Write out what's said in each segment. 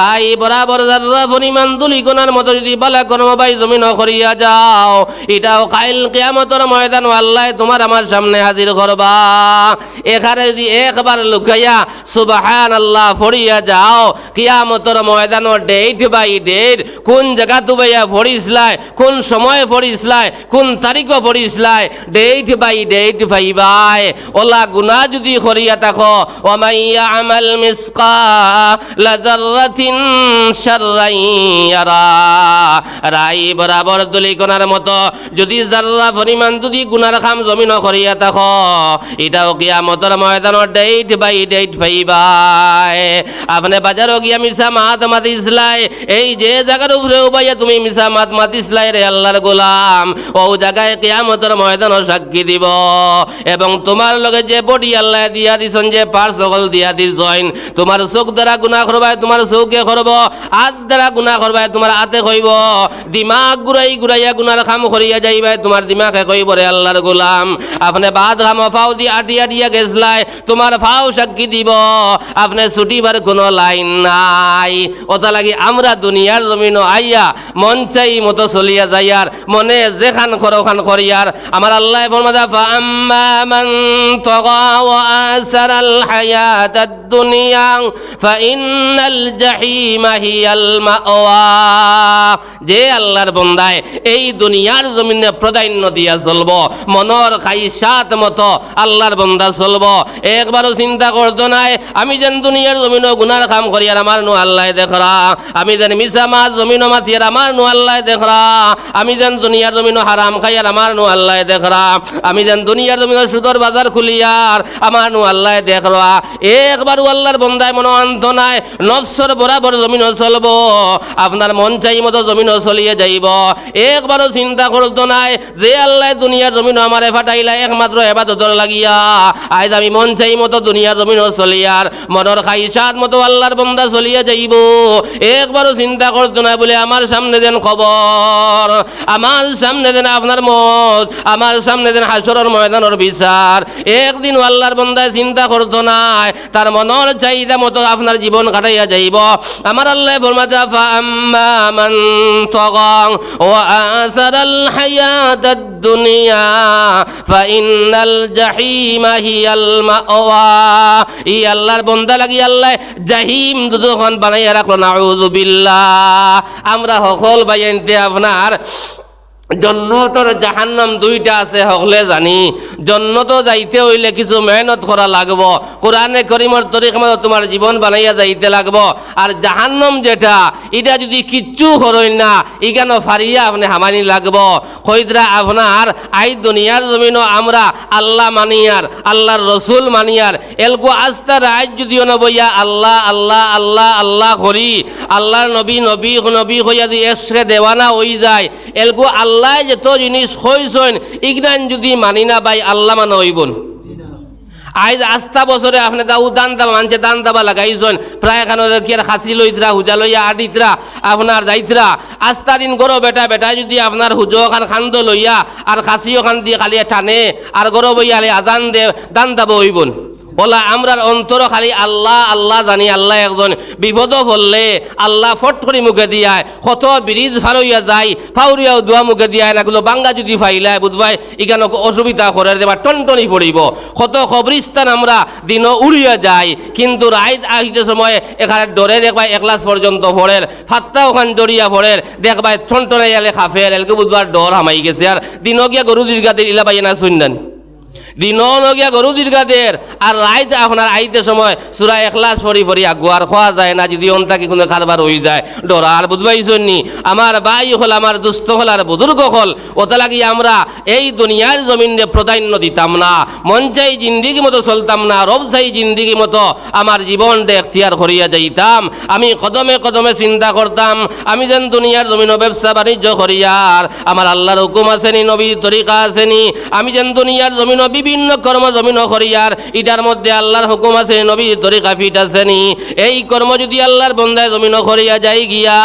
রাই বরাবর যারা পরিমাণ তুলি কোনার মতো যদি বালা কর্ম বাই জমিন করিয়া যাও, এটাও কাইল কেয়ামতর ময়দান, আল্লাহ তোমার আমার সামনে হাজির করবা। এখানে যদি একবার লুকাইয়া সুবাহান আল্লাহ ফড়িয়া যাও, কিয়ামতর ময়দান ডেট বাই ডেট কোন জায়গা তুবাইয়া ফড়িসলাই, কোন সময় ফড়িসলাই, কোন তারিখও ফড়িসলাই ডেট বাই ডেট ভাইবাই। ওলা গুনা যদি করিয়া থাকো ওমাইয়া আমাল মিসকা লাজাররাতিন শাররাইয়ারা রাই বরাবর দলিকোনার মতো, যদি জাররা পরিমাণ যদি গুনার খাম জমিন করিয়া থাকো, এটাও কিয়ামতর ময়দানের ডেট বাই ডেট পাইবাই। আপনি বাজারও গিয়া মিশা মাত মাতিসলাই এই যে জায়গার উপরে উবাইয়া তুমি মিশা মাত মাতিসলাই রে আল্লাহর গোলাম, ও জায়গায় কিয়ামতর ময়দান সাক্ষী দিব। এবং তোমার লগে যে বডি আল্লাহ দিয়া দিছন, যে পার সকল দিয়া দিছন, তোমার চোখ দ্বারা গুণা করবাই তোমার চৌকে করব হাত দ্বারা গুণা করবাই তোমার হাতে কইব দিমাগ ঘুরাই ঘুরাইয়া গুনার খাম করিয়া যাইবাই তোমার দিমাগে কইব রে আল্লাহর গোলাম। আপনি বাদ খাম ফাও দিয়ে আটিয়া দিয়া গেছলাই তোমার ফাও সাক্ষী দিব। আপনি ছুটিবার কোনো লাইন নাই। ওটা লাগি আমরা দুনিয়ার জমিন আইয়া, মন চাই মতো চলিয়া যাইয়ার মনে যেখান করো খান করিয়ার আমার আল্লাহ ফরমাদা ফাম্মা মান তগা ওয়া আসারাল হায়াতাদ যে আল্লাহর বন্দায় এই দুনিয়ার জমিনে প্রাধান্য দিয়া চলব, মনের খাইসাত মতো আল্লাহর বন্দা চলব। একবারও চিন্তা করতো নাই, আমি যেন দুনিয়ার জমিন গুনার কাম করি আর আমার নু আল্লাহ দেখরা। আমি যেন মিশা মাছ জমিন মাতি আর আমার নু আল্লাহ দেখরা। আমি যেন দুনিয়ার জমিন হারাম খাই আর আমার নু আল্লাহ দেখরা। আমি যেন দুনিয়ার জমিন সুদর বাজার খুলিয়ার আমার নু আল্লাহ দেখরা। একবারও আল্লাহর বন্দায় মনো আন্ত নাই নফসর বরাবর জমিন চলব। আপনার মন চাই মতো জমিন চলিয়ে যাইব। একবারও চিন্তা করতো নাই যে আল্লাহ দুনিয়ার জমিন আমারে ফাটাইলা একমাত্র এবাদতর লাগিয়া। আজ আমি মন চাই মতো দুনিয়ার জমিন চলিয়ার। মনের খাইসাত মতো আল্লাহর বন্দা চলিয়া যাইব। একবারও চিন্তা করতো না বলে আমার সামনে দেন খবর। আমার সামনে দেন আপনার মত। আমার সামনে দেন হাসরের ময়দানের বিচার। একদিন আল্লাহর বন্দায় চিন্তা করতো নাই। তার মনের চাহিদা মতো আপনার জীবন কাটাইয়া যাইব। আমার আল্লাহ ফরমাতা ফাম্মা মান তগা ওয়া আসারাল হায়াতাদ দুনিয়া ফাইন্নাল জাহিমা হিয়াল মাওয়া। ই আল্লাহর বন্দা লাগি আল্লাহ, জাহিম যখন বানাইয়া রাখল নাউযু বিল্লাহ আমরা সকল বাইনতে আপনার জন্নতর জাহান্নাম দুইটা আছে হকলে জানি। জন্নত যাইতে হইলে কিছু মেহনত করা লাগব। কোরআনে করিমর তরিক মতো তোমার জীবন বানাইয়া যাইতে লাগব। আর জাহান্নাম যেটা এটা যদি কিচ্ছু করই না, ইগানো ফারিয়া আপনি হামানি লাগব। কইতরা আপনার, আই দুনিয়ার জমিনও আমরা আল্লাহ মানিয়ার, আল্লাহর রসুল মানিয়ার। এলকো আস্তা রায় যদিও নবইয়া আল্লাহ আল্লাহ আল্লাহ আল্লাহ করি। আল্লাহর নবী নবী নবী হইয়া যদি এসে দেওয়ানা হই যায়, এলকো আল্লাহ যত জিনিস হইছইন, ইগনান যদি মানি না বাই আল্লাহ মানে হইবন। আইজ আস্থা বছরে আপনি তাও দান দাবা মানছে দান দাবা লাগাইছেন প্রায় এখানে কি আর খাসি লইতরা, হুজা লইয়া আডিতরা, আপনার যাইতরা। আস্থা দিন গরো বেটা বেটা যদি আপনার হুজো খান খান্দ লইয়া, আর খাসিও খান দিয়ে খালি টানে, আর গরো বইয়া আজান দে, দান দাবা হইবন। বলা, আমরার অন্তর খালি আল্লাহ আল্লাহ জানি, আল্লাহ একজন। বিপদ বললে আল্লাহ ফট করে মুখে দিয়ায়, কত ব্রিজ ফারইয়া যায়, ফাউরিয়াও দোয়া মুখে দিয়ায় না কিন্তু বাঙ্গা যদি ফাইলায় বুধবাই ইখানে অসুবিধা করে দেবা, টনটনি পড়িব। কত খবরিস্তান আমরা দিন উড়িয়া যাই, কিন্তু রাইত আহিতে সময় এখানে ডরে দেখবাই একলাস পর্যন্ত পড়ের ফাত্তা ওখান দরিয়া পড়ের দেখবাই টনটনে এলে খাফের এলকে বুধবার ডর হামাই গেছে। আর দিনও গিয়া গরু ইলা পাই না শুনদানি দিনও লগিয়া গরু দীর্ঘাদের আর রাইতে আপনার আইতে সময় সুরা একলাস ফরি ফরি আগুয়ার খোয়া যায় না, যদি অন্তাকে কোনো কারবার হয়ে যায়। ডরা আর বুঝবাইছেন নি। আমার বাই হল আমার দুস্থ হল আর বুজুর্গ হল। ওটা আমরা এই দুনিয়ার জমিনে প্রাধান্য দিতাম না। মন চাই জিন্দিগি মতো চলতাম না। রব চাই জিন্দিগি মতো আমার জীবনটা এখতিয়ার করিয়া যাইতাম। আমি কদমে কদমে চিন্তা করতাম আমি যেন দুনিয়ার জমিন ব্যবসা বাণিজ্য করিয়ার আমার আল্লাহর হুকুম আসেনি নবীর তরিকা আসেনি আমি যেন দুনিয়ার জমিন বিবি বিভিন্ন কর্ম জমিন করিয়ার। ইটার মধ্যে আল্লাহর হুকুম আছে নবী তরিকা ফিট আছে নি। এই কর্ম যদি আল্লাহর বন্দায় জমিন করিয়া যাই গিয়া,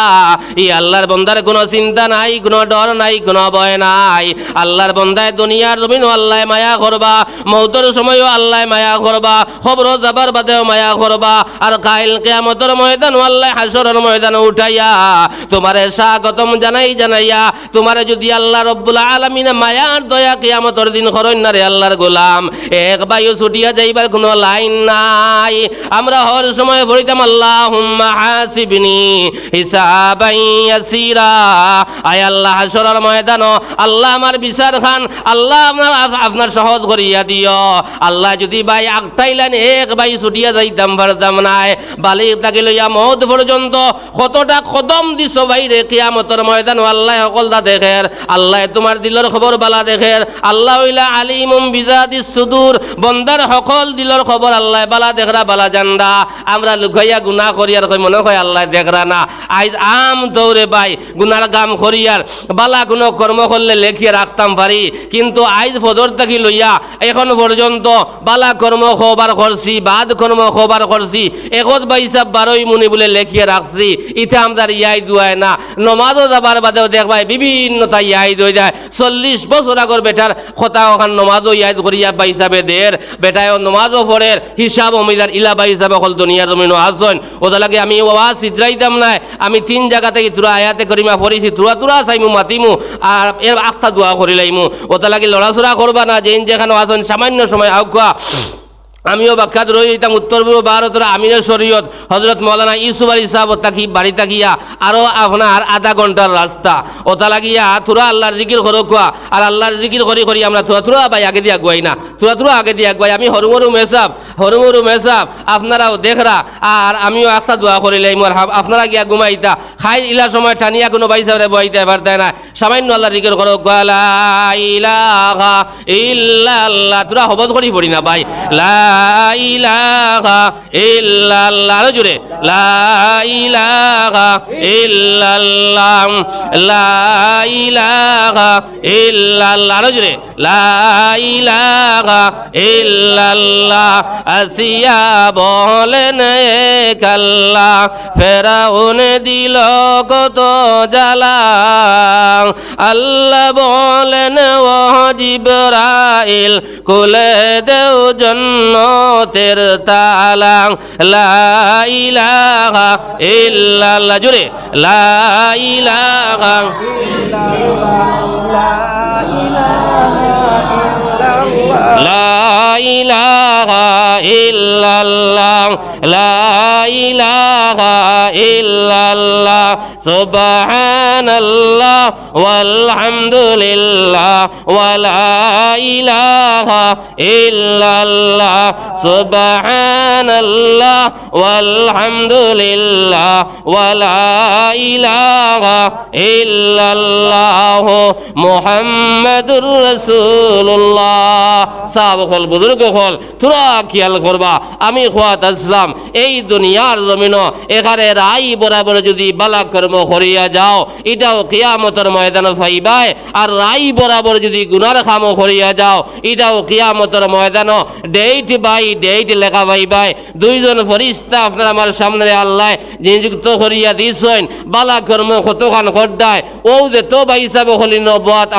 এই আল্লাহর বন্দার কোনো চিন্তা নাই, কোনো ডর নাই, কোনো ভয় নাই। আল্লাহর বন্দায় দুনিয়ার জমিন আল্লাহ মায়া করবা, মৌতর সময়ও আল্লাহ মায়া করবা, খবর যাবার বাদেও মায়া করবা। আর কাইল কেয়ামতর ময়দান আল্লাহ হাসরের ময়দান উঠাইয়া, তোমারে স্বাগতম জানাই জানাইয়া, তোমারে যদি আল্লাহ রব্বুল আলমিনে মায়ার দয়া কিয়ামতর দিন করন্যারে আল্লাহর গোলাম এক বায়ু ছুটিয়া যাইবার কোনো লাইন নাই। আমরা হর সময় পড়িতাম আল্লাহ হাসিবনি হিসাবাই ইয়াসিরা। আয় আল্লাহ হাসরের ময়দান আল্লাহ আমার বিচার খান, আল্লাহ আপনার আপনার সহজ করিয়া দিও। আল্লাহ যদি ভাই এক ভাই ছুটিয়া যাইতাম নাই। বালিক তাকে লইয়া মত পর্যন্ত কতটা কদম দিছ বাইরে কিয়ামতর ময়দান, আল্লাহ সকলটা দেখের। আল্লাহ তোমার দিলর খবর বালা দেখের। আল্লাহ আলিমুম বিজাদি সুদূর, বন্দার সকল দিলর খবর, আল্লাহ বালা দেখরা, বালা জান্ডা আমরা লুকাইয়া গুনাহ করিয়ার কই মনে হয় আল্লাহ দেখরা না। আইজ আম দৌড়ে বাই, গুনার কাম করিয়ার বালা কোনো কর্ম করলে লেখিয়ে রাখতাম পারি। কিন্তু আইজ ফদর থাকি লইয়া এখন পর্যন্ত বালা কর্ম খবার করছি, বাদ কর্ম খবার করছি, একত বাইসাব বারোই মুনি বলে লেখিয়ে রাখছি। ইটা আমাদের ইয়াই দুয়ায় না। নমাজও যাবার বাদেও দেখবাই বিভিন্ন তাই ইয়াই হয়ে যায়। চল্লিশ বছর আগর বেটার কথা ওখান নমাজও ইয়াদ করিয়া বাইসাবে দের। বেটায় নমাজও পড়ের হিসাব অমিলার ইলা বা হিসাবে হল দুনিয়ার জমিনও আসন ওদের লাগে আমি ওয়াজ সিদ্রাইতাম নাই, আমি তিন জায়গা থেকে তুরা আয়াতে করিমা পড়িছি তুরা তুরা চাইমু, মাতিমু, আর এর আখতা দোয়া করিলাইমু। ওদের লাগে লড়াচড়া করবা না যেন যেখানে আসন, সামান্য সময় আউকা আমিও বাখ্যাত রয়ে যেতাম উত্তর পূর্ব ভারতের আমিনের শরীয়ত। হজরত মৌলানা ইউসুফ আলী সাহেব তাকি বাড়ি তাকিয়া আরও আপনার আধা ঘণ্টার রাস্তা। ওটা লাগিয়া থুরা আল্লাহর জিকির করো কোয়া। আর আল্লাহর জিকির করি করি আমরা থুরা থুরা ভাই আগে দিয়ে আগুয়াই না। থুরা থুরা আগে দিয়ে আগুয়াই। আমি হরুমরু মেসাব হরুমরু মেসাব, আপনারাও দেখরা। আর আমিও একটা দোয়া হাব- আপনারা গিয়া ঘুমাইতা। খাই ইলা সময় টানিয়া কোনো বাই সাহেব বইতে পারতে না। সামান্য আল্লাহ জিকির করো গালা ইলাহা ইল্লাল্লাহ। তোরা হবত করি পড়ি না ভাই। লা ইলাহা ইল্লাল্লাহ। আরও জোরে, লা ইলাহা ইল্লাল্লাহ, লা ইলাহা ইল্লাল্লাহ। আরও জোরে, লা ইলাহা ইল্লাল্লাহ। আসিয়া বলেন কাল্লা ফেরাউন দিল কত জ্বালা। আল্লাহ বলেন, ও জিবরাইল, কুলে দেও জন্নতের তালা লা ইলাহা ইল্লাল্লাহ জুড়ে লা ইলাহা لا إله إلا الله. لا إله إلا الله. سبحان الله والحمد لله ولا إله إلا الله. سبحان الله والحمد لله ولا إله إلا الله. محمد رسول الله. সাহাব হল বুজুর্গ হল, তোরা খেয়াল করবা, আমি খোয়াত আসলাম, এই দুনিয়ার জমিন এখানে রাই বরাবর যদি বালা কর্ম করিয়া যাও, এটাও কিয়ামতের ময়দান ফাইবাই আর রাই বরাবর যদি গুনার খামো করিয়া যাও, এটাও কিয়ামতের ময়দান ডেইট বাই ডেইট লেখা দুইজন ফরিস্তা আপনার আমার সামনে আল্লাহ নিযুক্ত করিয়া দিছেন বালা কর্ম কতখান খড্ডায় ও যে তো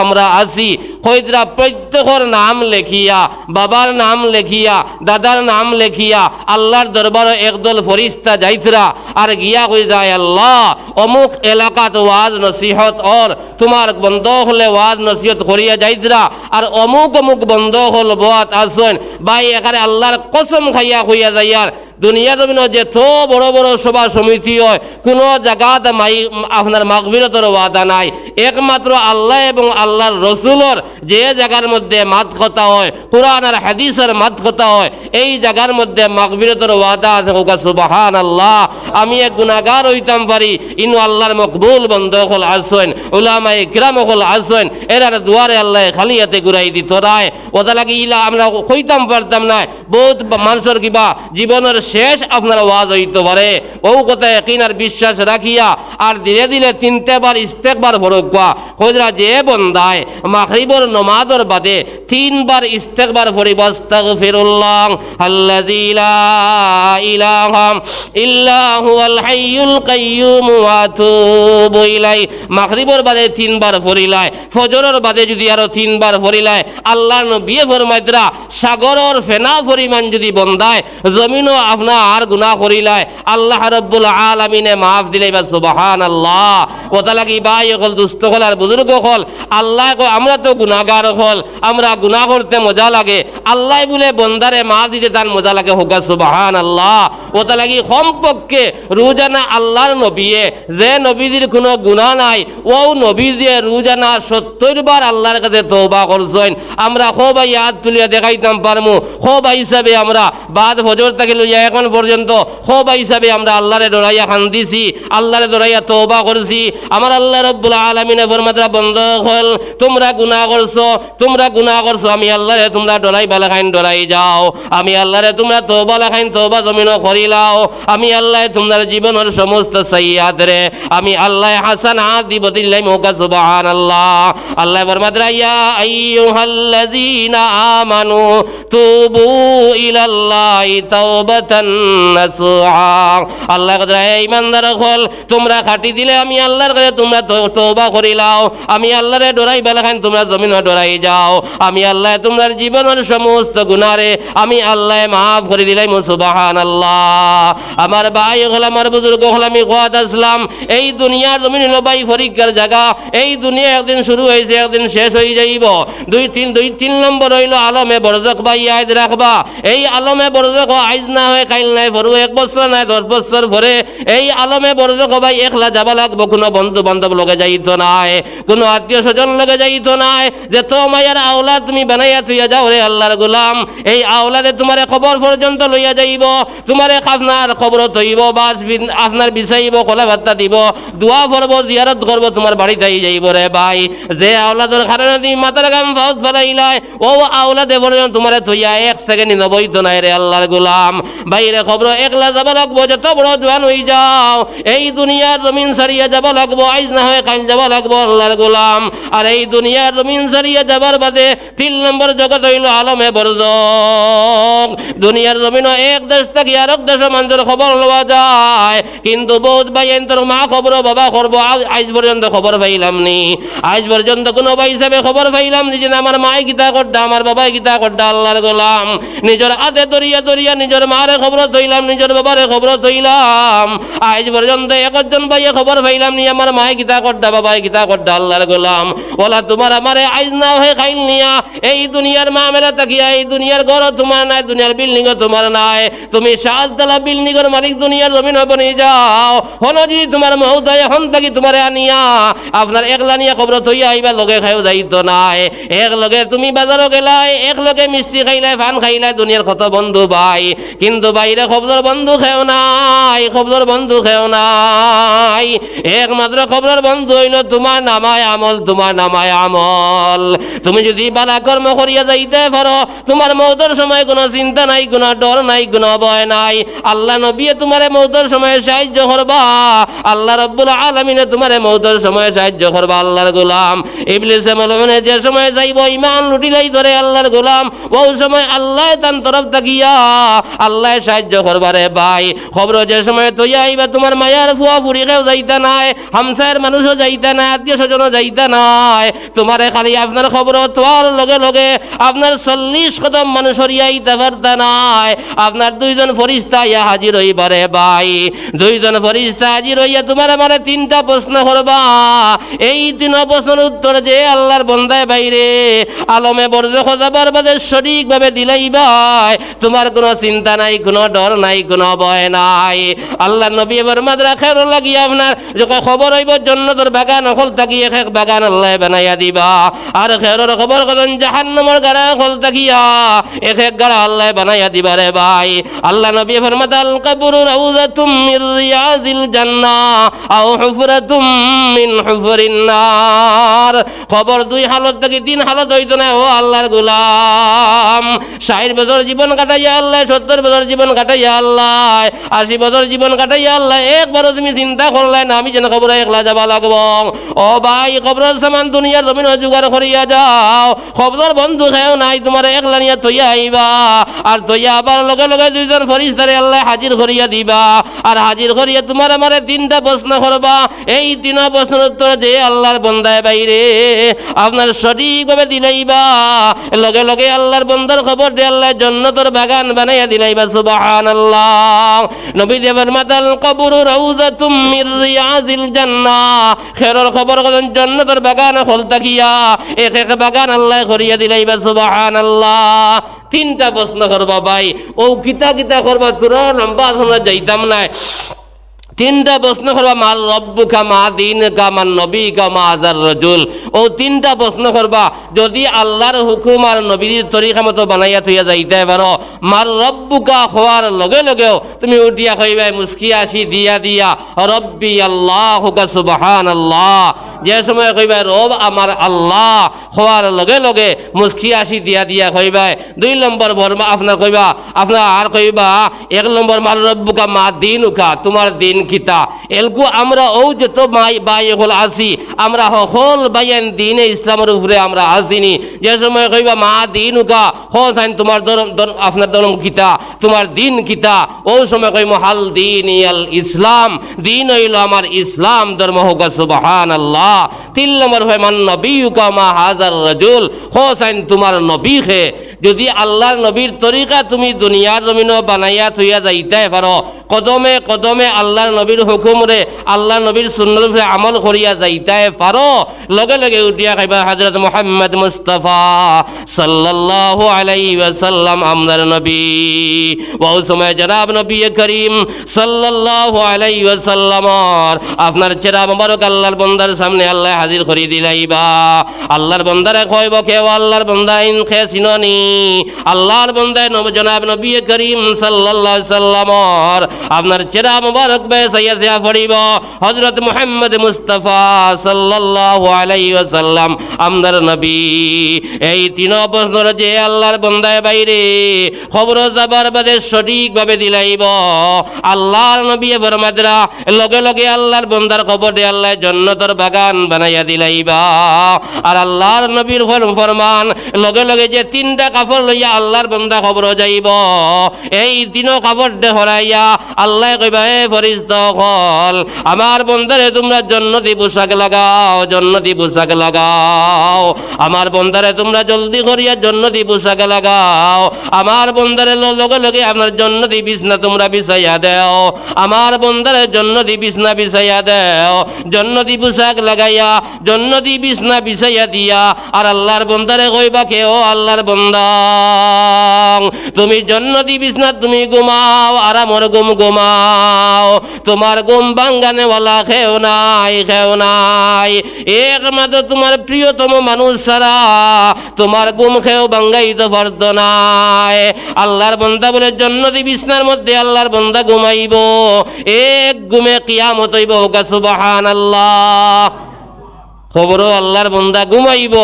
আমরা আসি কইতরা প্রত্যেকর নাম লেখিয়া, বাবার নাম লেখিয়া, দাদার নাম লেখিয়া, আল্লাহর দরবার একদল ফরিস্তা যাইতরা, আর গিয়া কই যায়, আল্লাহ, অমুক এলাকাত ওয়াজ নসিহত ওর তোমার বন্ধ হলে ওয়াজ নসিহত করিয়া যাইতরা, আর অমুক অমুক বন্ধ হল বাত আসেন ভাই এখানে আল্লাহর কসম খাইয়া হইয়া যাইয়ার দুনিয়া জমিন যে তো বড় বড় সভা সমিতি হয়, কোনো জায়গাতে মাই, আপনার মাগবিরতর ওয়াদা নাই, একমাত্র আল্লাহ এবং আল্লাহর রসুলর যে জায়গার মধ্যে মাত কথা হয় কোরআন আর হাদিসের কথা হয়। এই জায়গার মধ্যে মাগবিরতর ওয়াদা আছে ওকা সুবাহান আল্লাহ আমি এক গুণাগার হইতাম পারি। ইনু আল্লাহর মকবুল বন্ধ হল আসেন উলামাই কিরাম হল আসেন এরার দুয়ারে আল্লাহ খালি হাতে ঘুরাই দিত রায়। ওটা লাগে ইলা আমরা কইতাম পারতাম না, বহুত মানুষের কিবা জীবনের শেষ আপনার ওয়াজ হইতে পারে। বহু কথা একই আর বিশ্বাস রাখিয়া, আর ধীরে ধীরে তিনটে বার ইস্তেকবার ফরক কোয়া কইরা যে বন্দায় মাখরিবর নমাজর বাদে তিনবার ইস্তেকবার ফরিব আস্তাগফিরুল্লাহ আল্লাযী হাইয়ুল ওয়া ইলাই মাগরিবর বাদে তিনবার ফরিলায় ফজরের বাদে যদি আরও তিনবার আল্লাহর নবী ফেনা পরিমাণ যদি বন্দায় জমিনও আপনা আর গুনাহ করিলায়। আল্লাহ রাব্বুল আলামিনে মাফ দিলে বা সুবহানাল্লাহ। ওটা লাগি ভাই হল দুস্থ হল আর বুজুর্গ হল আল্লাহ আমরা তো গুনাহগার হল আমরা গুনাহ করতে মজা লাগে। আল্লাহ বলে, বন্দারে মা দিতে তার মজা লাগে। হোগা সুবাহান আল্লাহ ওটা লাগি কমপক্ষে রোজানা আল্লাহর নবীয়ে। যে নবীদের কোনো গুণা নাই ও নবী যে রোজানা সত্তর বার আল্লাহর কাছে তৌবা করছেন। আমরা খোবা ইয়াদ তুলিয়া দেখাইতাম পারমু। খোবা হিসাবে আমরা বাদ ফজর থেকে লইয়া এখন পর্যন্ত খোবা হিসাবে আমরা আল্লাহরে ডরাইয়া খান্দিছি আল্লাহরে ডরাইয়া তৌবা করছি। আমার আল্লাহ রব্বুল আলমিনে ফরমাত্রা বন্ধ হল, তোমরা গুনাহ করছ, তোমরা গুনাহ করছ, আমি আল্লাহরে তোমরা ডরাই বালাখাইন ডরাই যাও। আমি আল্লাহরে তোমরা তো তৌবা লাখাইন তৌবা জমিন করিলাও আমি আল্লাহ তোমার জীবনের সমস্ত সাইয়াদ রে। আমি আল্লাহ হাসান দিব মোকা সুবহান আল্লাহ আল্লাহ আমানু তুবু ইলাল্লাহি তাওবাতান নাসুহা। আল্লাহ ইমানদার হল তোমরা খাটি দিলে আমি আল্লাহর কাছে তোমরা তো- তওবা করিলাও আমি আল্লাহরে ডরাই বেলাখান তোমরা জমিন ডরাই যাও। আমি আল্লাহ তোমার জীবনের সমস্ত গুনারে আমি আল্লাহ মাফ করে দিলাই মুসুবাহান আল্লাহ আমার ভাই হল, আমার বুজুর্গ হল, আমি কোয়াত আসলাম। এই দুনিয়ার জমিন হলো ভাই পরীক্ষার জায়গা, এই দুনিয়া একদিন শুরু হয়েছে, একদিন শেষ হয়ে যাইব। দুই তিন দুই তিন নম্বর হইল আলমে বরজক, ভাই আজ রাখবা। এই আলমে বরজক আইজ না হয়, কাইল নাই, ফরু এক বছর নাই, দশ বছর পরে এই আলমে বরজক ভাই, একলা যাবা লাগবো, কোনো বন্ধু বান্ধব লগে যাইতো নাই, কোনো আত্মীয় স্বজন লগে যাইতো নাই। যে তো মায়ের আওলা তুমি বানাইয়া থুইয়া যাও রে আল্লাহর গোলাম। এই আওলাদে তোমারে খবর পর্যন্ত লইয়া যাইব খবর বাস আপনার কলা ভাত্তা দিব, দোয়া জিয়ারত তোমার যাইব রে ভাই। যে আওলাদের কারণে তুমি মাথার ও আওলাদে পর্যন্ত তোমারে থইয়া এক সেকেন্ড নবইতো নাই রে আল্লাহর গোলাম। বাইরে খবর, একলা যাব লাগবো, যত বড় জোয়ান যাও। এই দুনিয়ার জমিন সারিয়া যাব লাগবো, আইজ না হয় কাল যাব লাগবো আল্লাহর গোলাম। আর এই দুনিয়ার জমিন সারিয়া যাবার বাদে তিন নম্বর জগৎ হইল আলমে বরজক দুনিয়ার জমিন এক দেশ থেকে আর এক দেশের মানুষের খবর লওয়া যায়। কিন্তু বহুত ভাই তোর মা খবর, বাবা করব আজ- আজ পর্যন্ত খবর পাইলাম নি। আজ পর্যন্ত কোনো ভাই হিসাবে খবর পাইলাম যে আমার মায় গীতা করডা, আমার বাবাই গীতা করডা, আল্লাহর গোলাম। নিজের হাতে দরিয়া দরিয়া নিজের মারে খবর থইলাম নিজের বাবারে খবর থইলাম আজ পর্যন্ত একজন ভাইয়ে খবর পাইলাম নি, আমার মায় গীতা করডা, বাবাই গীতা করডা, আল্লাহর গোলাম। ওলা তোমার আমারে আইজ না হয়ে খাইল নিয়া, এই দুনিয়ার মামেলা তাকিয়া, এই দুনিয়ার ঘর তোমার নাই, দুনিয়ার বিল্ডিং তোমার নাই। তুমি সাততলা বিল্ডিং এর মালিক, দুনিয়ার জমিন বনে যাও। হলো যদি তোমার মহোদয় এখন থাকি তোমারে আনিয়া। আপনার একলা নিয়ে খবর থইয়া আইবা, লগে খাইও যাইতো নাই। এক লগে তুমি বাজারও গেলাই, এক লগে মিষ্টি খাইলাই, ফান খাইলাই, দুনিয়ার কত বন্ধু ভাই। কিন্তু বাইরে খবর বন্ধু খেও নাই খবর বন্ধু খেও নাই। একমাত্র খবর বন্ধু হইল তোমার নামায় আমল, তোমার নামায় আমল। তুমি যদি বালা কর্ম করিয়া যাইতে পারো। তোমার মৌতর সময় কোনো চিন্তা নাই, কোনো ডর নাই, কোনো ভয় নাই। আল্লাহ নবী তোমারে মৌতর সময় সাহায্য করবা। আল্লাহ রব্বুল আলমিনে তোমারে মৌতর সময় সাহায্য করবা আল্লাহর গোলাম। ইবলিসে মলমনে যে সময় যাইব ইমান লুটিলাই ধরে আল্লাহর গোলাম। ওই সময় আল্লাহ তান তরফ তাকিয়া আল্লাহ সাহায্য করবারে ভাই। খবর যে সময় তৈয়া আইবা তোমার মায়ার ফুয়া ফুরি কেউ যাইতা নাই, হামসায়ের মানুষও যাইতা নাই, আত্মীয় স্বজনও যাইতা নাই। তোমারে খালি আপনার খবর তোয়ার লগে লগে আপনার চল্লিশ কদম মানুষ হরিয়াইতে পারতা আপনার দুইজন ফরিস্তা ইয়া হাজির হইবারে ভাই। দুইজন ফরিস্তা হাজির হইয়া তোমার আমারে তিনটা প্রশ্ন করবা। এই তিন প্রশ্নের উত্তর যে আল্লাহর বন্দায় বাইরে। আলমে বর্জ খোঁজাবার বাদে সঠিকভাবে দিলাই ভাই। তোমার কোনো চিন্তা নাই, কোনো ডর নাই, কোনো ভয় নাই। আল্লাহ নবী এবার মাদ্রা খের লাগি আপনার খবর হইব, জন্নতর বাগান অকল থাকি এক বাগান আল্লাহ বানাইয়া দিবা। আর খেরর খবর করেন জাহান্নমর গাড়া অকল তাকিয়া এক এক গাড়া আল্লাহ বানাইয়া দিবা রে ভাই। আল্লাহ নবী ফরমাত আল কাবরু রাউজাতুম মির রিয়াজিল জান্নাহ, আও হুফরাতুম মিন হুফরিন নার। খবর দুই হালত থেকে তিন হালত হইতো না, ও আল্লাহর গোলাম। ষাট বছর জীবন কাটাইয়া আল্লাহ, সত্তর বছর জীবন কাটাইয়া আল্লাহ, আশি বছর জীবন কাটাইয়া আল্লাহ, একবারও তুমি চিন্তা করলাই না, আমি যেন খবর একলা যাবা লাগব। ও ভাই খবরের সামান দুনিয়ার জমিন জোগাড় করিয়া যাও। খবর বন্ধু খেয়েও নাই, তোমার একলা তৈয়া আইবা। আর তৈয়া আবার লগে লগে দুইজন ফরিস্তারে আল্লাহ হাজির করিয়া দিবা। আর হাজির করিয়া তোমার আমারে তিনটা প্রশ্ন করবা। এই তিন প্রশ্নের উত্তর যে আল্লাহর বন্দায় বাইরে। আপনার সঠিকভাবে দিলাইবা। লগে লগে আল্লাহর বন্দার খবর দিয়ে আল্লাহ জন্নতর বাগান বানাইয়া দিলাইবা সুবাহান আল্লাহ নবী দেবের মাতাল কবর মির রিয়াজিল জান্নাহ। খেরর খবর জন্নতর বাগান খোল তাকিয়া। এক এক বাগান আল্লাহ করিয়া সুবাহান আল্লাহ তিনটা প্রশ্ন করবা, ভাই। ও কিতা কিতা করবা তোরা লম্বা শোনা যাইতাম না। তিনটা প্রশ্ন করবা মাল রব্বুকা, মা দিন কা মা নবী কা মা আজার রজুল। ও তিনটা প্রশ্ন করবা, যদি আল্লাহর হুকুম আর নবীর তরিকা মতো বানাইয়া থইয়া যাইতে পারো। মার রব্বুকা হওয়ার লগে লগেও তুমি উঠিয়া কইবাই মুস্কি আসি দিয়া দিয়া, রব্বি আল্লাহ হুকা সুবাহান আল্লাহ যে সময় কইবাই রব আমার আল্লাহ হওয়ার লগে লগে মুস্কি আসি দিয়া দিয়া কইবাই দুই নম্বর বর্মা আপনার কইবা, আপনার আর কইবা, এক নম্বর মার রব্বুকা, মা দিন উকা তোমার দিন কিতা। এলকু আমরা ও যত মাই বাই হল আছি আমরা হল বাইন দিনে ইসলামের উপরে আমরা আসিনি। যে সময় কইবা, মা, দিন উকা হ সাইন তোমার ধর্ম আপনার ধর্ম কিতা, তোমার দিন কিতা। ও সময় কই মহাল দিন ইয়াল ইসলাম, দিন হইল আমার ইসলাম ধর্ম হোক সুবহান আল্লাহ তিন নম্বর হয়, মান নবী উকা মা হাজার রাজুল, হ তোমার নবী হে। যদি আল্লাহর নবীর তরিকা তুমি দুনিয়ার জমিন বানাইয়া থইয়া যাইতে পারো, কদমে কদমে আল্লাহর নবীর হুকুম রে আল্লাহ নবীর উপরে আমল করিয়া যাইতে পারো লগে লগে উঠিয়া খাইবা হযরত মুহাম্মদ মুস্তাফা আলাইহি ওয়াসাল্লাম আমদার নবী। ওই সময় জনাব নবী করিম আলাইহি ওয়াসাল্লাম আপনার চেরা মোবারক আল্লাহর বন্দার সামনে আল্লাহ হাজির করি দিলাইবা। আল্লাহর বন্দারে কইব কেউ আল্লাহর বন্দা ইন খে চিননি আল্লাহর বন্দায় নব জনাব নবী করিম সাল্লাল্লাহু সাল্লামর আপনার চেরা মোবারক বে সাইয়া সিয়া পড়িব, হযরত মুহাম্মদ মুস্তাফা সাল্লাল্লাহু আলাইহি ওয়াসাল্লাম, আমদার নবী। এই তিন যে আল্লাহর বন্দায় বাইরে, খবর যাবার বাদে সঠিকভাবে দিলাইব। আল্লাহর নবী ফরমাদরা লগে লগে আল্লাহর বন্দার খবর আল্লাহ জন্নতর বাগান বানাইয়া দিলাইবা। আর আল্লাহর নবীর ফর- ফরমান লগে লগে যে তিনটা কাপড় লইয়া আল্লাহর বন্দা খবর যাইব, এই তিন কাপড় দে হরাইয়া আল্লাহ কইবা, এ ফরিস্ত হল আমার বন্দারে তোমরা জন্নতি পোশাক লাগাও, জন্নতি পোশাক লাগাও। আমার বন্দারে তোমরা জলদি করিয়া জন্নতি পোশাক লাগাও। আমার বন্দারে ল- লগে লগে আপনার জন্নতি বিছনা তোমরা বিছাইয়া দেও। আমার বন্দারে জন্নতি বিছনা বিছাইয়া দেও। জন্নতি পোশাক লাগাইয়া, জন্নতি বিছনা বিছাইয়া দিয়া। আর আল্লাহর বন্দারে কইবা কেউ আল্লাহর বন্দা। তুমি জন্নতি বিছনা তুমি ঘুমাও, আর আমার ঘুম ঘুমাও। তোমার গম বাঙ্গানেওয়ালা খেও নাই খেও নাই। একমাত্র তোমার প্রিয়তম মানুষ ছাড়া তোমার গুম খেও বাঙ্গাইতে পারত নাই। আল্লাহর বন্দা বলে, জন্নতি বিছনার মধ্যে আল্লাহর বন্দা ঘুমাইব। এক গুমে কিয়ামত হইব সুবাহান আল্লাহ খবরও আল্লাহর বন্দা ঘুমাইব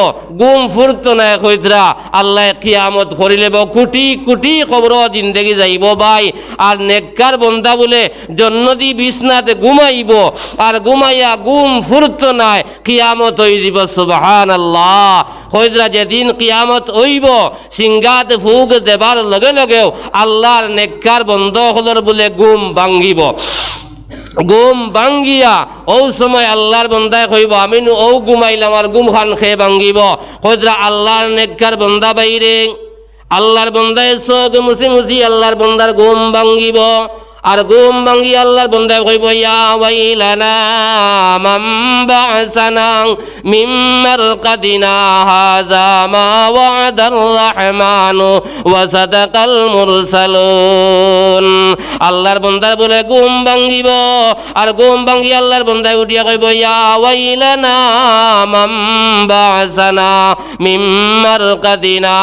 গুম ফুরত না কইতরা আল্লাহ কিয়ামত করিলেব, কোটি কোটি খবর জিন্দেগি যাইব ভাই। আর নেককার বন্দা বলে জন্নদি বিছনাতে ঘুমাইব, আর ঘুমাইয়া গুম ফুরত নাই, কিয়ামত হই দিব সুবহান আল্লাহ কইতরা যেদিন কিয়ামত হইব সিংগাত ফুক দেবার লগে লগেও আল্লাহর নেককার বন্ধ হলর বলে গুম ভাঙ্গিব। গুম বাঙ্গিয়া ও সময় আল্লাহর বন্দায় কইব আমি ও গুমাইলাম আর গুম খান খেয়ে ভাঙ্গিব কইতরা আল্লাহর নেককার বন্দা বাইরে আল্লাহর বন্দায় চোখ মুছি মুছি আল্লাহর বন্দার গুম ভাঙ্গিব। আর গুম ভাঙ্গি আল্লাহর বন্দায় কইব ইয়া ওয়াইলানা মাম বাসানা মিম মারকাদিনা হাযা মা ওয়াদার রহমানু ওয়া সাদাকাল মুরসালুন। আল্লাহর বন্দার বলে গুম ভাঙ্গিব। আর গুম ভাঙ্গি আল্লাহর বন্দায় উঠিয়া কইব ইয়া ওয়াইলানা মাম বাসানা মিম মারকাদিনা।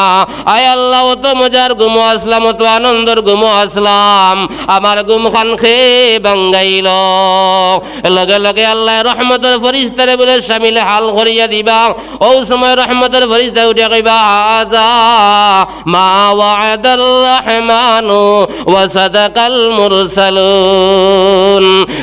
আয় আল্লাহ তো মজার গুমো আসলাম তো আনন্দর গুমো আসলাম। আমার গুম খান খে বাঙ্গাইল লগে লগে আল্লাহ রহমতের ফরিস্তারে বলে সামিলে হাল করিয়া দিবা। ও সময় রহমতের ফরিস্তা উঠে কইবা আজা মা ওয়াদার রহমানু ওয়া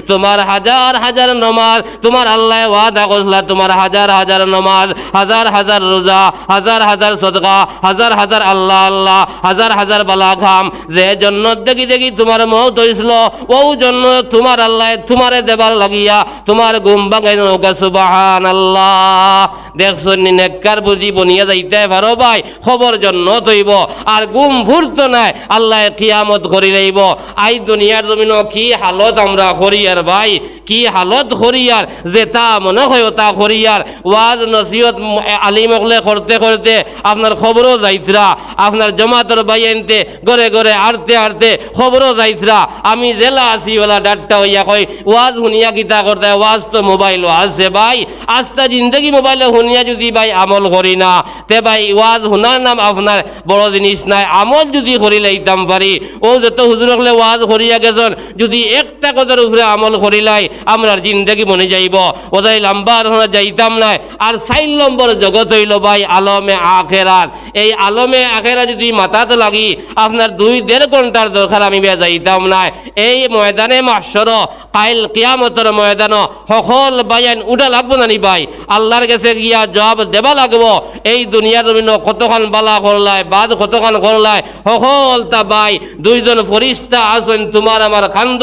তোমার হাজার হাজার নমাজ, তোমার আল্লাহ ওয়াদা করলা তোমার হাজার হাজার নমাজ, হাজার হাজার রোজা, হাজার হাজার সদকা, হাজার হাজার আল্লাহ আল্লাহ, হাজার হাজার বালা খাম যে জন্য দেখি দেখি তোমার মৌত হইছিল ও জন্য তোমার আল্লাহ তোমারে দেবার লাগিয়া তোমার বাঙাই নৌকা সুবাহান আল্লাহ দেখছ নেককার বুঝি বনিয়া যাইতে পারো ভাই? খবর জন্য তৈব আর গুম ফুরত নাই। আল্লাহ কিয়ামত করি লইব। আই দুনিয়ার জমিন কি হালত আমরা করিয়ার ভাই? কি হালত করিয়ার যে তা মনে হয় তা করিয়ার ওয়াজ নসিহত আলিমকলে করতে করতে আপনার খবরও যাইতরা আপনার জমাতর বাইনতে গড়ে গড়ে আড়তে আড়তে খবরও যাইতরা আমি জেলা আছি ওলা ডাট্টা হইয়া কই ওয়াজ শুনিয়া কিতা করতে ওয়াজ তো মোবাইল আছে ভাই। আস্তা জিন্দগি মোবাইলে শুনিয়া যদি ভাই আমল করি না, তে ভাই ওয়াজ শুনার নাম আপনার বড় জিনিস নাই। আমল যদি করি লাইতাম পারি ও যত হুজুরকলে ওয়াজ করিয়া গেছন যদি একটা কথার উপরে আমল করিলাই আমরার জিন্দগি মনে যাইব। ওদাই লম্বা আর যাইতাম নাই আর চাইল নম্বর জগৎ হইল ভাই আলমে আখেরাত। এই আলমে আখেরা যদি মাথাত লাগি, আপনার দুই দেড় ঘণ্টার দরকার আমি বে যাইতাম নাই এই ময়দানে মাসর কাইল কিয়ামতর ময়দান, সকল বায়ান উঠা লাগবো নানি ভাই? আল্লাহর কাছে গিয়া জবাব দেবা লাগবো। এই দুনিয়ার জমিন কতখান বালা করলাই বাদ কতখান করলাই সকল তা ভাই, দুইজন ফরিস্তা আসেন তোমার আমার কান্দ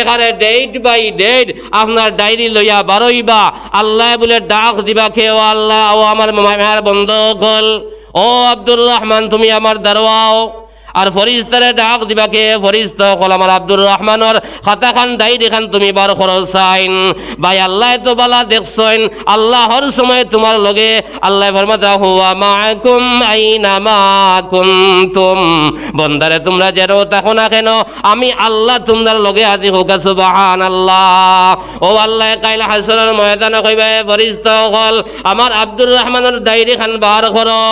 এখানে ডেট বাই ডেট আপনার ডায়েরি লইয়া বারইবা আল্লাহ বলে, ডাক দিবা খেয়ে আল্লাহ, ও আমার মামার বন্ধ কল ও আব্দুর রহমান, তুমি আমার দারোয়াও। আর ফরিস্তারে ডাক দিবাকে ফরিস্ত কল আমার আব্দুর রহমানের। খাতা খান, ডায়েরি খান, তুমি বার করো সাইন। ভাই, আল্লাহ তো বালা দেখছেন আল্লাহর সময় তোমার লগে। আল্লাহ ফরমাতা, হুয়া মাকুম আইনা মা কুনতুম? বন্দারে, তোমরা যেন থাকো না কেন? আমি আল্লাহ তোমার লগে আজি হোকা সুবাহান আল্লাহ ও আল্লাহ, কাইল হাসরের ময়দানে কইবে, ফরিস্ত কল, আমার আব্দুর রহমানের ডায়েরি খান বার করো।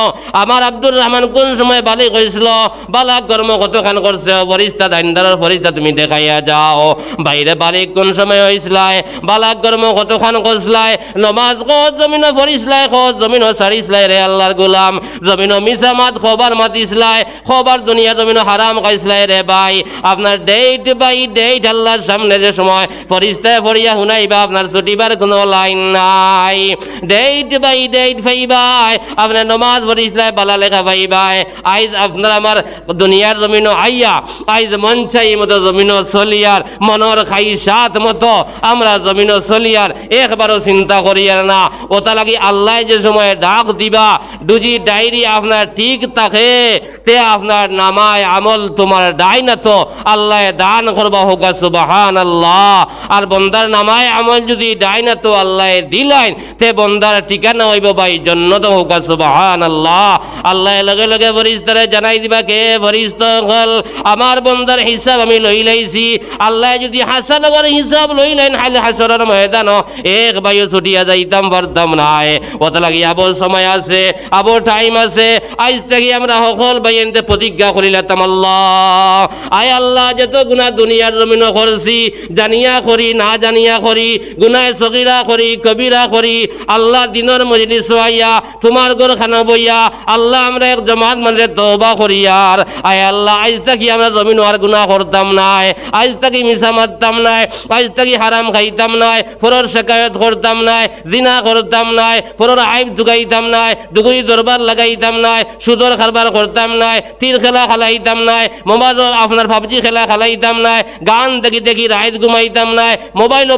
আমার আব্দুর রহমান কোন সময় বালি কইছিল? বালা কর্ম কতখান করছে ফরিস্তা, দাইন্দারের ফরিস্তা, তুমি দেখাইয়া যাও। বাইরে বালি কোন সময় হইছিলাই বালা কর্ম কতখান করছিলাই নমাজ কত জমিন ফরিসলাই, কত জমিন সারিসলাই রে আল্লাহর গোলাম? জমিন মিসা মাত খবর মাতিসলাই, খবর দুনিয়া জমিন হারাম খাইসলাই রে ভাই। আপনার ডেট বাই ডেট আল্লাহর সামনে যে সময় ফরিস্তায় ফরিয়া শুনাইবা আপনার ছুটিবার কোনো লাইন নাই। ডেট বাই ডেট ফাইবাই আপনার নমাজ ফরিসলাই, বালা লেখা পাইবাই আইজ আপনার আমার দুনিয়ার জমিন আইয়া, আইজ মন চাই মতো জমিন চলিয়ার মনের খাই সাত মতো আমরা জমিন চলিয়ার, একবারও চিন্তা করিয়ার না। ওটা লাগি আল্লাহ যে সময় ডাক দিবা, দুজি ডায়েরি আপনার ঠিক থাকে তে আপনার নামায় আমল তোমার ডাই না তো। আল্লাহ দান করবা হোক সুবাহান আল্লাহ আর বন্দার নামায় আমল যদি ডাই না তো আল্লাহ দিলাইন তে বন্দার ঠিকানা হইব ভাই জন্নত হোক সুবাহান আল্লাহ আল্লাহ লগে লগে ফরিস্তারে জানাই দিবা, কে ফরিস্ত আমার বন্দার হিসাব আমি লই লাইছি। আল্লাহ যদি হাসা লগর হিসাব লইলেন হাল হাসরের ময়দান এক বায়ু ছুটিয়া যাইতাম পারতাম নাই। ওত লাগি আবর সময় আছে, আবর টাইম আছে। আজ থেকে আমরা সকল প্রতিজ্ঞা আয় আল্লাহ গুণা দুনিয়ার জমিন করছি, জানিয়া করি, না জানিয়া করি সগিরা করি, কবিরা করি, আল্লাহ দিনের তোমার ঘর খানা বইয়া, আল্লাহ আমরা এক জমাত মানে তওবা করিয়ার আয় আল্লাহ, আজ থাকি আমরা জমিন আর গুনাহ করতাম নাই, আজ থাকি মিশা মারতাম নাই, আজ থাকি হারাম খাইতাম নাই, ফরর শেকায়ত করতাম নাই, জিনা করতাম নাই, ফরর আইব ঢুকাইতাম নাই, দুগুরি দরবার লাগাইতাম নাই, সুদর খারবার করতাম নাই, তীর খেলা খেলাইতাম নাই মোবাইল আপনার পাবজি খেলা খেলাইতাম নাই, গান দেখি দেখি রাইত ঘুমাইতাম নাই মোবাইল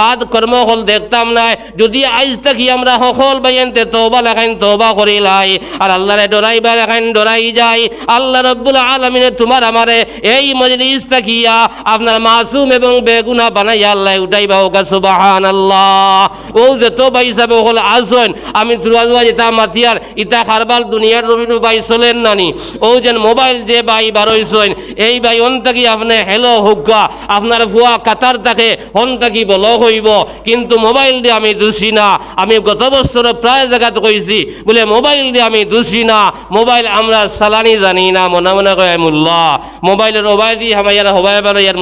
বাদ কর্ম হল দেখতাম নাই, যদি আজ থাকি আমরা সকল বাইনতে তৌবা লেখাইন তৌবা করিলাই আর আল্লাহরে ডরাইবা লেখাইন ডরাই যাই আল্লাহ রব্বুল আলমিনে তোমার আমারে এই মজলিস থাকিয়া আপনার মাসুম এবং বেগুনা বানাই আল্লাহ উঠাইবা ওকা সুবাহান আল্লাহ ও যেত বাই হিসাবে হল আসন আমি তুলা ইতা মাতিয়ার ইতা খারবাল দুনিয়ার রবিনু বাই চলেন নানি। ও যেন মোবাইল যে বাই বারোইছেন এই বাই অন থাকি আপনি হেলো হুকা আপনার ভুয়া কাতার থাকে হন থাকি বল হইব। কিন্তু মোবাইল দিয়ে আমি দোষী না। আমি গত বছর প্রায় জায়গাত কইছি, বলে মোবাইল দিয়ে আমি দোষী না। মোবাইল আমরা সালানি জানি না, মনে মনে কয় মূল্য মোবাইলের ওবাই দিয়ে আমার ইয়ার হবাই বেড়ো ইয়ার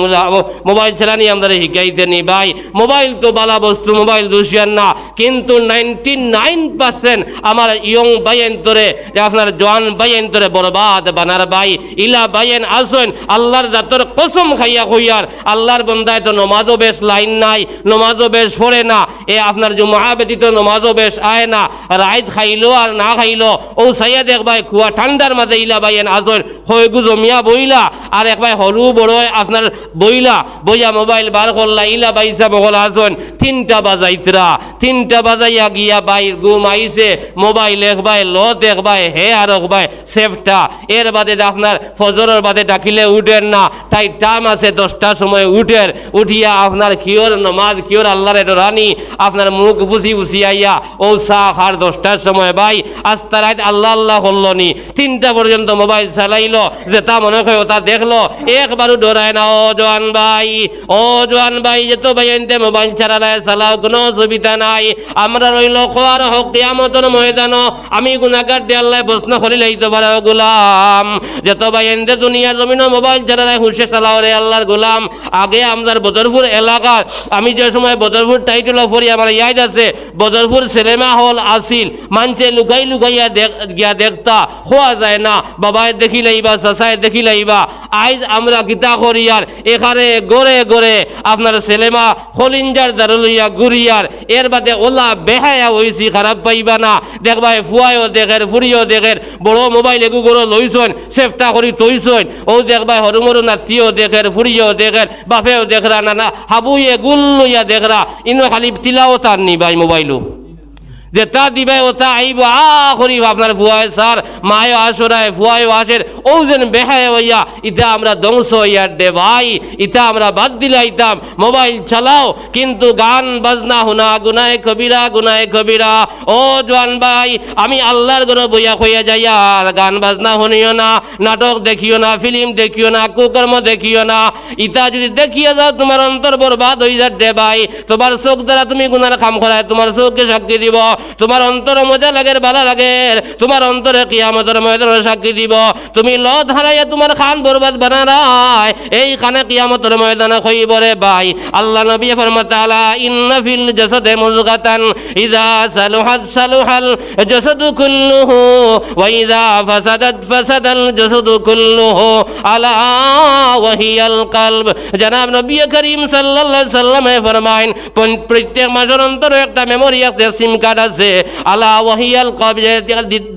মোবাইল চালানি আমরা শিখাইতে নি ভাই। মোবাইল তো বালা বস্তু, মোবাইল দোষিয়ান না। কিন্তু নাইনটি নাইন পার্সেন্ট আমার ইয়ং বাইন তোরে আপনার জোয়ান বাইন তোরে বরবাদ বানার বাই, ইলা বাইন আসেন, আল্লাহর জাতর কসম খাইয়া কইয়ার আল্লাহর বন্দায় তো নমাজও বেশ লাইন নাই, নমাজও বেশ পড়ে না। এ আপনার যে মহাবেদিত নমাজও বেশ আয় না। রাইত খাইলো আর না খাইলো ও সাইয়া দেখ ভাই, খুয়া ঠান্ডার মাঝে ইলা বাইন আসেন হয়গু জমিয়া বইলা। আর এক ভাই সরু বড় আপনার বইলা, বইয়া মোবাইল বার করলা, ইলা বাইসা বগল আসেন, তিনটা বাজাইতরা। তিনটা বাজাইয়া গিয়া বাইর গুম আইছে, মোবাইল এক ভাই লত এক ভাই, হে আর এক ভাই, সেফটা। এর বাদে আপনার ফজরের বাদে ডাকিলে উঠেন না, তাই টাইম আছে দশটার সময় উঠের উঠিয়া আপনার কিওর নমাজ, কিওর আল্লাহর এটা রানি, আপনার মুখ ফুসি ফুসি আইয়া, ও চা খার দশটার সময় ভাই, আস্তা রাত আল্লাহ আল্লাহ হল্লনি। তিনটা পর্যন্ত মোবাইল চালাইলো, যে তা মনে হয় তা দেখল, একবারও ডরায় না, ও জোয়ান ভাই, ও জোয়ান ভাই, যে তো ভাই এনতে মোবাইল চালালায় চালাও, কোনো অসুবিধা নাই। আমরা রইল খোয়ার হোক, কিয়ামতর ময়দান আমি গুণাগার দিয়ে আল্লাহ প্রশ্ন করি লাইতে পারে, ও গুলাম। যে তো ভাই এনতে দুনিয়ার জমিন মোবাইল চালালায় হুসে চালাও রে আল্লাহর গুলাম। আগে আমদার বদরপুর এলাকার আমি যে সময় বদরপুর টাইটেল অফরি আমার ইয়াদ আছে, বদরপুর সিনেমা হল আসিল মানছে লুকাই লুকাইয়া গিয়া দেখতা হওয়া যায় না, বাবায় দেখি লাইবা, চাচায় দেখি লাইবা, আইজ আমরা গীতা করিয়ার, এখানে গড়ে গড়ে আপনার সিনেমা হলিঞ্জার দারুলিয়া গুরিয়ার, এর বাদে ওলা বেহায়া হইছি, খারাপ পাইবা না দেখবাই ফুয়াইও দেখের ফুরিও দেখের, বড় মোবাইল এগু গরো লইছন, চেষ্টা করি তৈছন ও দেখবাই হরু মরু নাতিও দেখে ফুরিও দেখে বাপেও দেখরা নানা হাবুয়ে গুল লইয়া দেখরা ইনো খালি তিলাও তার নিবাই মোবাইলও যে তা দিবে ও তা আইব আখরি আপনার ফুয়ায় সার, মায় আসরায় ফুয়ায় আসের ও যেন বেহায় হইয়া ইতা আমরা ধ্বংস হইয়া দে ভাই ইতা আমরা বাদ দিলাইতাম মোবাইল চালাও, কিন্তু গান বাজনা হুনা, গুনায় কবিরা গুনায় কবিরা। ও জোয়ান ভাই, আমি আল্লাহর গরো বইয়া হইয়া যাইয়া, আর গান বাজনা শুনিও না, নাটক দেখিও না, ফিল্ম দেখিও না, কুকর্ম দেখিও না। ইতা যদি দেখিয়ে যাও তোমার অন্তর বরবাদ হয়ে যাবে ভাই। তোমার চোখ দ্বারা তুমি গুনার কাম করায়, তোমার চোখকে শক্তি দিব। তোমার অন্তর মজা লাগে ভালো লাগে। তোমার অন্তরে কিয়ামতের ময়দানে সাক্ষী দিব। তুমি লত হারাইয়া তোমার খান বরবাদ বানারায়। এই খানে কিয়ামতের ময়দানে কইব রে ভাই। আল্লাহ নবী ফরমাত আলা, ইন্না ফিল জাসাদে মুজগাতান ইজা সালুহাত সালুহাল জাসাদু কুল্লুহু, ওয়া ইজা ফাসাদাত ফাসাদাল জাসাদু কুল্লুহু, আলা ওয়াহিয়াল কলব। জনাব নবী করিম সাল্লাল্লাহু আলাইহি সাল্লামে ফরমাইন প্রত্যেক মাসের অন্তরে একটা মেমোরি আছে, সিম কার্ড আছে। আলা ওয়াহিয়াল কলব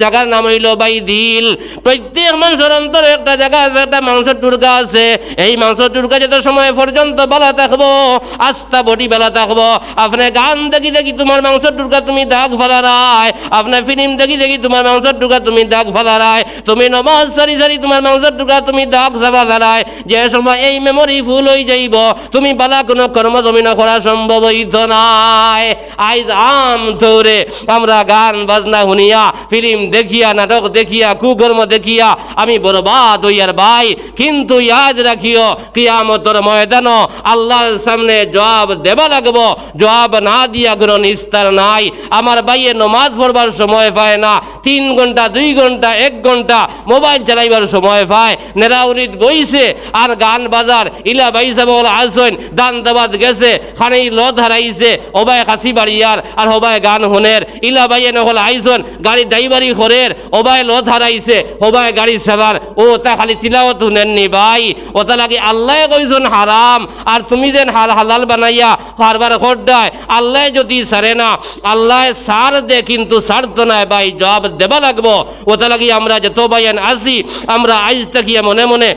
জায়গার নাম হইল বাই দিল প্রত্যেক মানুষের অন্তরে একটা জায়গা আছে, একটা মাংস টুরকা আছে। এই মাংস টুরকা যত সময় পর্যন্ত বেলা থাকব, আস্থা বডি বেলা থাকব, আপনি গান দেখি দেখি তোমার মাংস টুরকা তুমি দাগ ফেলারায়। আপনার ফিল্ম দেখি দেখি তোমার মাংস টুকরা তুমি দাগ ফেলারায়। তুমি নমাজ সারি সারি তোমার মাংস টুকরা তুমি দাগ ফেলারায়। যে সময় এই মেমোরি ফুল হয়ে যাইব, তুমি বালা কোনো কর্ম জমিন করা সম্ভব হইত নাই। আইজ আম ধরে আমরা গান, বাজনা শুনিয়া, ফিল্ম দেখিয়া, নাটক দেখিয়া, কুকর্ম দেখিয়া, আমি বরবাদ হইয়ার ভাই। কিন্তু ইয়াদ রাখিও, কিয়ামতর ময়দান আল্লাহর সামনে জবাব দেবা লাগব। জবাব না দিয়া কোনো নিস্তার নাই। আমার ভাইয়ে নমাজ পড়বার সময় পায় না। তিন ঘণ্টা, দুই ঘণ্টা, এক ঘণ্টা মোবাইল চালাইবার সময় পায়। নেরাউরিত বইছে আর গান বাজার, ইলা বাইসা বল আসন দান দাবাদ গেছে। খানেই লত হারাইছে। ওবায় কাশি বাড়িয়ার, আর হবায় গান হনের ইলা বাইয়ে নহল আইসন গাড়ি ড্রাইভারি করের ওবায় লত হারাইছে হবায় গাড়ি চালার ও তা খালি তিলাওত নেননি ভাই ওটা লাগে আল্লাহ কইজন হারাম, আর তুমি যেন হাল হালাল বানাইয়া হারবার খড্ডায়, আল্লাহ যদি সারে না, আল্লাহ সার দে কিন্তু সারত নাই ভাই জবাব দেবা লাগবো ওটা লাগি আমরা যত বাইন আসি আমরা আজ তাকিয়া মনে মনে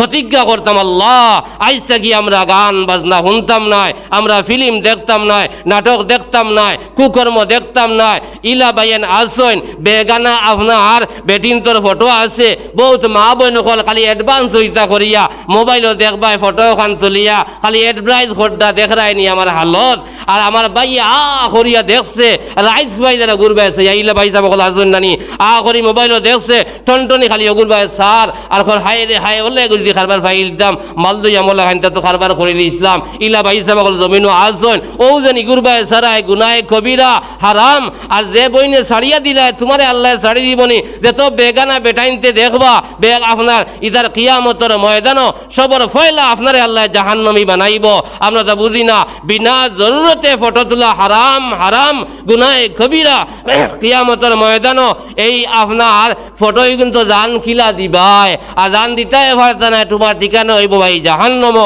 প্রতিজ্ঞা করতাম, আল্লাহ, আজ থেকে আমরা গান বাজনা শুনতাম নাই আমরা ফিল্ম দেখতাম নাই নাটক দেখতাম নাই কুকর্ম দেখতাম নাই ইলা বাইন আসইন, বেগানা আপনার বেটিনতর ফটো আছে, বহুত মা বোন সকল খালি এডভান্স হইতা করিয়া, মোবাইলও দেখবাই, ফটো খান তুলিয়া, খালি এডভাইস ফোটটা দেখরাই নি আমার হালত, আর আমার বাই আ করিয়া দেখছে রাইট ভাই যারা ঘুরবে আছে ইলা ভাই যাব সকল আসুন নানি, আ করি মোবাইলও দেখছে, টনটনি খালি ঘুরবে স্যার আর হাই রে হাই হলে গুলি খারবার ফাইল দাম মাল দুই আমলা খান তো খারবার করে ইসলাম। ইলা ভাই সকল জমিনও আসুন ও জানি ঘুরবে সারাই গুনায় কবিরা, হারাম। আর যে বইনে ছাড়িয়া দিলে, তোমারে আল্লাহ ছাড়ি দিবনি যে তো বেগানা বেটাইনতে দেখবা, বেগ আপনার ইদার কিয়ামতর ময়দানও, সবর ফয়লা আপনারে আল্লাহ জাহান্নমি বানাইব। আমরা তো বুঝি না, বিনা জরুরতে ফটো তোলা হারাম হারাম, গুনায় কবিরা, কিয়ামতর ময়দানও, এই আপনার ফটোই কিন্তু জান খিলা দিবাই আর জান দিতে পারত না তোমার ঠিকানা হইব ভাই জাহান্নম।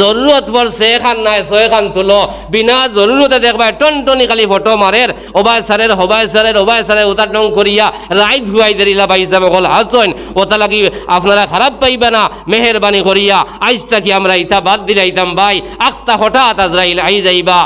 জরুরত পড়ছে এখান নাই ছয়খান তুলো। বিনা জরুরতে দেখবা টনটনি খালি ফটো মারের। ওবাই সারের হবাই সারের ওবাই সারের ওটা টং করিয়া রাইত ভুয়াই দেরিলা বাই হিসাবে কল হাসন ওটা লাগি আপনারা খারাপ পাইবে না, মেহরবানি করিয়া। আইজ থাকি আমরা ইটা বাদ দিলাইতাম ভাই। আক্তা হঠাৎ আজরাইল আই যাইবা।